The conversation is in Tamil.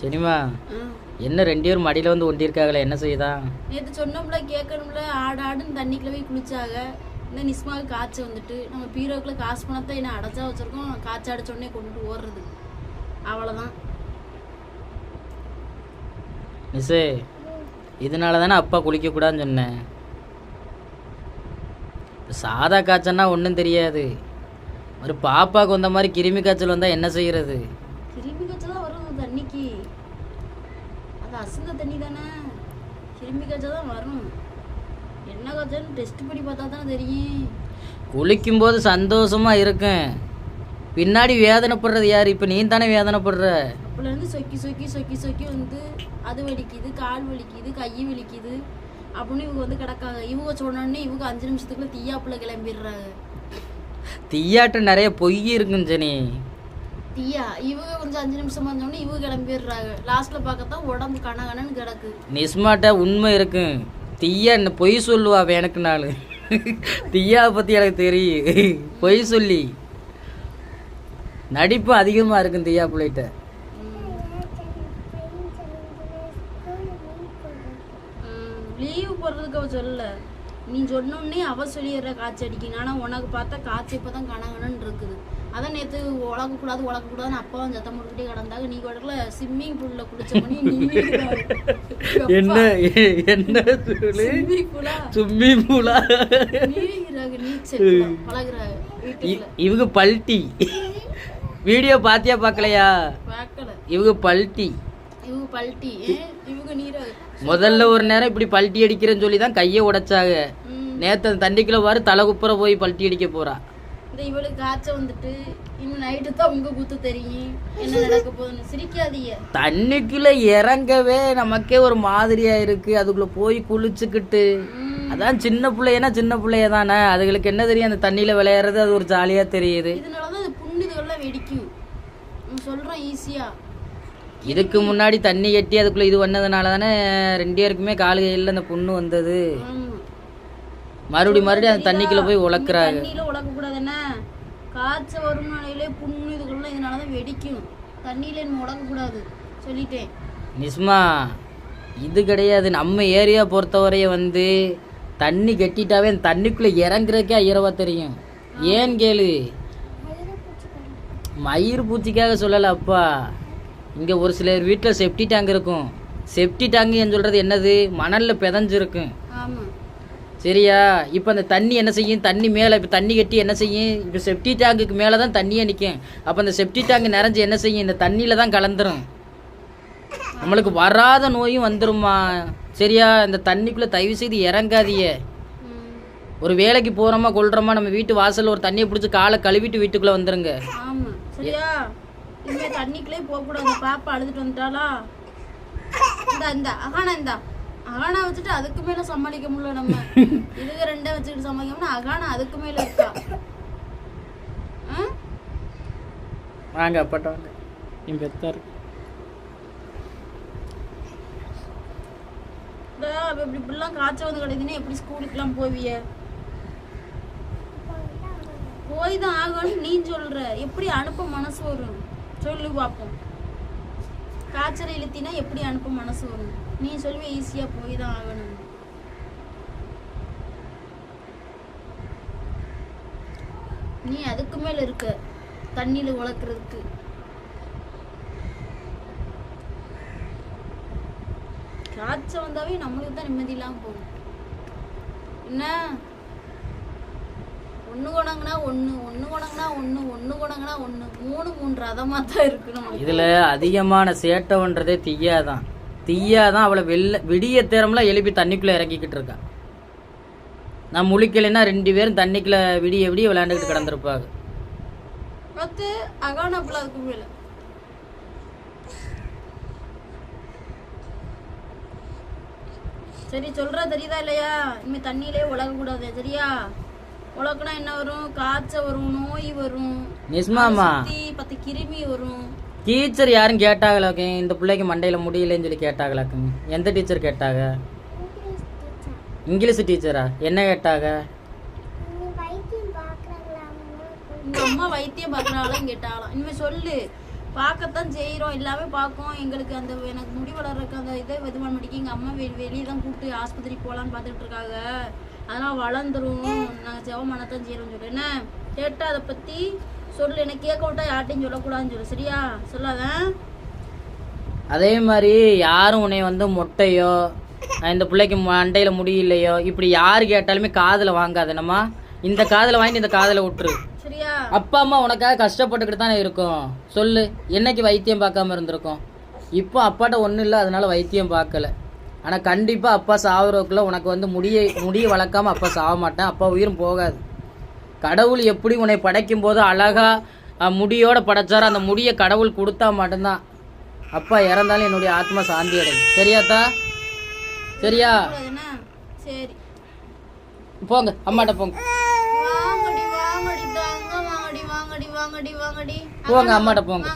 சரிம்மா. என்ன ரெண்டு பேரும் மடியில் வந்து ஒண்டியிருக்காங்களே என்ன செய்யுதான் நேத்து சொன்னோம்ல கேட்கணும்ல ஆடு ஆடுன்னு தண்ணிக்குள்ள போய் குளிச்சாங்க இந்த நிஸ்மாவுக்கு காய்ச்ச வந்துட்டு நம்ம பீரோக்குள்ள காசு பணத்தை என்ன அடைச்சா வச்சிருக்கோம் காய்ச்ச அடைச்ச உடனே கொண்டுட்டு ஓடுறது. அவ்வளோதான் மிஸ்ஸு இதனால தானே அப்பா குளிக்கக்கூடாதுன்னு சொன்னேன். சாதா காய்ச்சல்னா ஒன்றும் தெரியாது. ஒரு பாப்பாவுக்கு வந்த மாதிரி கிருமி காய்ச்சல் வந்தால் என்ன செய்யறது கிருமி காய்ச்சல் தான் வரும் தண்ணிக்கு அது அசுந்த தண்ணி தானே கிருமி காய்ச்சல் தான் வரும் என்ன காய்ச்சல்னு டெஸ்ட் பண்ணி பார்த்தா தானே தெரியும். குளிக்கும்போது சந்தோஷமா இருக்கும் பின்னாடி வேதனைப்படுறது யார்? இப்போ நீ தானே வேதனைப்படுற. அப்போலேருந்து சொக்கி சொக்கி சொக்கி சொக்கி வந்து அது வலிக்குது கால் வலிக்குது கை வலிக்குது. அப்படின்னு இவங்க வந்து கிடக்காங்க. இவங்க சொன்னோடனே இவங்க அஞ்சு நிமிஷத்துக்குள்ள தீயாப்புல கிளம்பிடுறாங்க. தீயாட்டம் நிறைய பொய் இருக்குன்னு ஜனி. தீயா? இவங்க கொஞ்சம் அஞ்சு நிமிஷம் வந்தோடனே இவங்க கிளம்பிடுறாங்க. லாஸ்ட்ல பார்க்கத்தான் உடம்பு கனகனன்னு கிடக்கு. நிஸ்மாட்ட உண்மை இருக்கும் தீயா என்ன பொய் சொல்லுவா எனக்கு நாள்? தீயாவை பற்றி எனக்கு தெரியும். பொய் சொல்லி. நடிப்பு அதிகமாக இருக்கும் தீயா பிள்ளைகிட்ட. லீவு போடுறதுக்கு அவ சொல்லல. நீ சொன்னோடனே அவ சொல்லிடுற காய்ச்சி அடிக்கணும் ஆனா உனக்கு பார்த்தா காய்ச்சி இப்பதான் கனகனன்னு இருக்குது. அதான் நேத்து உழக்கக்கூடாது உழக்கக்கூடாதுன்னு அப்பாவும் சத்தம் போட்டுக்கிட்டே கிடந்தாங்க. நீ கடல ஸ்விம்மிங் பூல்ல குளிச்ச பண்ணி நீ என்ன என்ன ஸ்விம்மிங் பூலா நீங்கிறாங்க நீச்சல் பழகுறாங்க இவங்க பல்ட்டி. வீடியோ பாத்தியா பார்க்கலையா பார்க்கல இவங்க பல்ட்டி. இவங்க பல்ட்டி இவங்க நீர முதல்ல ஒரு நேரம் இப்படி பல்ட்டி அடிக்கிறேன்னு சொல்லி தான் கையை உடைச்சாங்க. நேற்று அந்த தண்ணிக்குள்ள வாரு தலை குப்புற போய் பல்ட்டி அடிக்க போறா. இந்த இவளுக்கு காய்ச்ச வந்துட்டு இன்னும் நைட்டு தான் உங்க குத்து தெரியும். என்ன நடக்க போகுதுன்னு சிரிக்காதீங்க. தண்ணிக்குள்ள இறங்கவே நமக்கே ஒரு மாதிரியா இருக்கு. அதுக்குள்ள போய் குளிச்சுக்கிட்டு. அதான் சின்ன பிள்ளையனா சின்ன பிள்ளைய தானே. அதுகளுக்கு என்ன தெரியும்? அந்த தண்ணியில விளையாடுறது அது ஒரு ஜாலியா தெரியுது. இதனாலதான் இது புண்ணுதுகள்லாம் வெடிக்கும். சொல்றேன் ஈஸியா இதுக்கு முன்னாடி தண்ணி கட்டி அதுக்குள்ள இது பண்ணதுனால தானே ரெண்டு பேருக்குமே காலு கையில் அந்த புண்ணு வந்தது. ஆமா. மறுபடியும் அந்த தண்ணிக்குள்ள போய் உழக்குறாங்க தண்ணியில உழக்க கூடாது என்ன? காய்ச்ச வரும் நாளையிலே புண்ணு இதுகள்லாம் இதனாலதான் வெடிக்கும். தண்ணியில நம்ம உழக்க கூடாது சொல்லிட்டேன். நிஸ்மா இது கிடையாது. நம்ம ஏரியா பொறுத்தவரைய வந்து தண்ணி கட்டிட்டாவே அந்த தண்ணிக்குள்ள இறங்குறதுக்கே ஐயரவா தெரியும். ஏன் கேளு? மயிர் பூச்சிக்காக சொல்லல அப்பா. இங்க ஒரு சிலர் வீட்டில் செப்டி டேங்க் இருக்கும். செப்டி டேங்குன்னு சொல்றது என்னது? மணல்ல பிதஞ்சிருக்கும். சரியா? இப்போ அந்த தண்ணி என்ன செய்யும்? தண்ணி மேலே இப்போ தண்ணி கட்டி என்ன செய்யும்? இப்போ செப்டி டேங்குக்கு மேலே தான் தண்ணியே நிற்கும் அப்போ அந்த செப்டி டேங்க் நிறைஞ்சு என்ன செய்யும்? இந்த தண்ணியில் தான் கலந்துரும். நம்மளுக்கு வராத நோயும் வந்துருமா? சரியா? இந்த தண்ணிக்குள்ளே தயவு செய்து இறங்காதீங்க. ம், ஒரு வேலைக்கு போகிறோமா கொள்றோமா நம்ம வீட்டு வாசல்ல ஒரு தண்ணியை பிடிச்சி காலை கழுவிட்டு வீட்டுக்குள்ளே வந்துருங்க. இனிமே தண்ணிக்குள்ளே போக கூடாது பாப்பா அழுதுட்டு வந்துட்டாளா? இந்த இந்த அகானா இந்த. அகானா வச்சுட்டு அதுக்கு மேல சமாளிக்க முடியல நம்ம. இதுக்கு ரெண்டே வச்சுக்கிட்டு சமாளிக்கணும்னா அகானா அதுக்கு மேல இருக்கா? வாங்க அப்பாட்ட வாங்க. இந்த அவ இப்படி இப்படிலாம் காய்ச்சல் வந்து கிடைக்குதுன்னா எப்படி ஸ்கூலுக்குலாம் போவிய போய் தான் ஆகணும்னு நீ சொல்ற. எப்படி அனுப்ப மனசு வரும்? சொல்லு பார்ப்போம் காய்ச்சல் இழுத்தினா எப்படி அனுப்ப மனசு வரும்? நீ சொல்லுவே ஈஸியா போய் தான் ஆகணும். நீ அதுக்கு மேல இருக்க. தண்ணியில உழக்கிறதுக்கு காய்ச்சல் வந்தாவே நம்மளுக்கு தான் நிம்மதி போகும். என்ன? ஒண்ணு கொணங்குனா ஒண்ணு ஒண்ணு கொணங்குனா ஒண்ணு ஒண்ணு கொணங்குனா ஒண்ணு மூணு மூணு ரதமா தான் இருக்கு நம்மளுக்கு இதில் அதிகமான சேட்டைன்றதே தீயா தான் தீயா தான் அவளை வெளில விடிய தேரம்லாம் எழுப்பி தண்ணிக்குள்ளே இறக்கிக்கிட்டு இருக்கா. நான் முழிக்கலைன்னா ரெண்டு பேரும் தண்ணிக்குள்ள விடிய விடிய விளையாண்டுக்கிட்டு கிடந்திருப்பாங்க. பத்து அகானப்புல அதுக்கு மேல. சரி சொல்ற தெரியுதா இல்லையா? இனிமே தண்ணியிலே உலக கூடாது சரியா? உலக்குனா என்ன வரும்? காய்ச்சல் வரும் நோய் வரும். நிஸ்மாமா பத்து கிருமி வரும். டீச்சர் யாரும் கேட்டாங்களாக்கு இந்த பிள்ளைக்கு மண்டையில் முடியலன்னு சொல்லி கேட்டாங்களாக்கு எந்த டீச்சர் கேட்டாங்க இங்கிலீஷ் டீச்சரா என்ன கேட்டாங்க அம்மா வைத்தியம் பார்க்கறாங்களாம் கேட்டாங்களாம் இனிமே சொல்லு. பார்க்கத்தான் செய்கிறோம் எல்லாமே பார்க்கோம். எங்களுக்கு அந்த எனக்கு முடி வளர்றதுக்கு அந்த இதை இது பண்ண மாட்டேங்க. எங்கள் அம்மா வெளி வெளியே தான் கூப்பிட்டு ஆஸ்பத்திரி போகலான்னு பார்த்துட்டு இருக்காங்க. அதெல்லாம் வளர்ந்துரும். நாங்கள் செவமானத்தான் செய்கிறோம்னு சொல்லு என்ன? கேட்டால் அதை பற்றி சொல்லு. என்ன கேட்க விட்டா யார்ட்டையும் சொல்லக்கூடாதுன்னு சொல்லு. சரியா? சொல்லாதேன் அதே மாதிரி யாரும் உன்னை வந்து மொட்டையோ இந்த பிள்ளைக்கு அண்டையில் முடியலையோ இப்படி யார் கேட்டாலுமே காதில் வாங்காத. நம்ம இந்த காதில் வாங்கி இந்த காதில் விட்டுரு. அப்பா அம்மா உனக்காக கஷ்டப்பட்டுக்கிட்டு தானே இருக்கும். சொல்லு என்னைக்கு வைத்தியம் பார்க்காம இருந்திருக்கோம்? இப்போ அப்பாட்ட ஒன்றும் இல்லை அதனால வைத்தியம் பார்க்கல. ஆனால் கண்டிப்பாக அப்பா சாவறதுக்குள்ள உனக்கு வந்து முடியை முடியை வளர்க்காம அப்பா சாக மாட்டேன். அப்பா உயிரும் போகாது. கடவுள் எப்படி உன்னை படைக்கும் போது அழகா அஹ், முடியோட படைச்சாரோ அந்த முடியை கடவுள் கொடுத்தா மட்டும்தான். அப்பா இறந்தாலும் என்னுடைய ஆத்மா சாந்தி அடையும். சரியாத்தா சரியா? போங்க அம்மாட்ட போங்க. போங்க அம்மாட்ட போங்க.